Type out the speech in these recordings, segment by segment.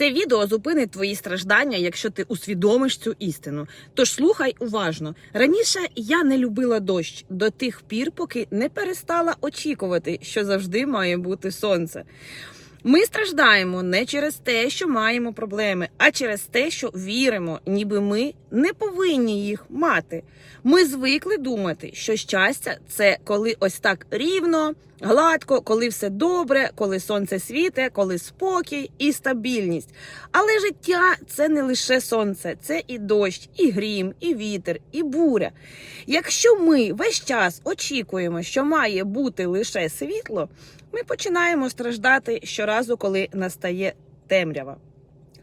Це відео зупинить твої страждання, якщо ти усвідомиш цю істину. Тож слухай уважно. Раніше я не любила дощ до тих пір, поки не перестала очікувати, що завжди має бути сонце. Ми страждаємо не через те, що маємо проблеми, а через те, що віримо, ніби ми не повинні їх мати. Ми звикли думати, що щастя це коли ось так рівно, гладко, коли все добре, коли сонце світе, коли спокій і стабільність. Але життя це не лише сонце, це і дощ, і грім, і вітер, і буря. Якщо ми весь час очікуємо, що має бути лише світло, ми починаємо страждати щоразу, коли настає темрява.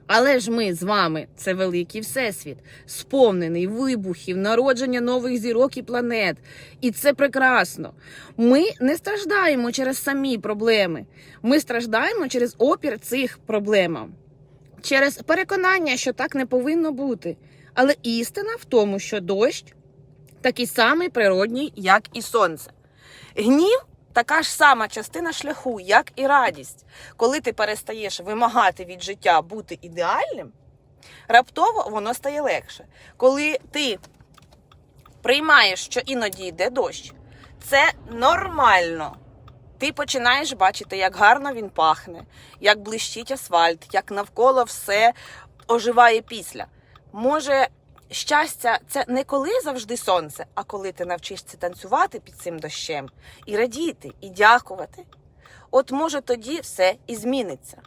Але ж ми з вами це великий всесвіт, сповнений вибухів, народження нових зірок і планет. І це прекрасно. Ми не страждаємо через самі проблеми. Ми страждаємо через опір цих проблемам, через переконання, що так не повинно бути. Але істина в тому, що дощ такий самий природній, як і сонце. Гнів така ж сама частина шляху, як і радість. Коли ти перестаєш вимагати від життя бути ідеальним, раптово воно стає легше. Коли ти приймаєш, що іноді йде дощ, це нормально. Ти починаєш бачити, як гарно він пахне, як блищить асфальт, як навколо все оживає після. Може, щастя це не коли завжди сонце, а коли ти навчишся танцювати під цим дощем і радіти, і дякувати. От може тоді все і зміниться.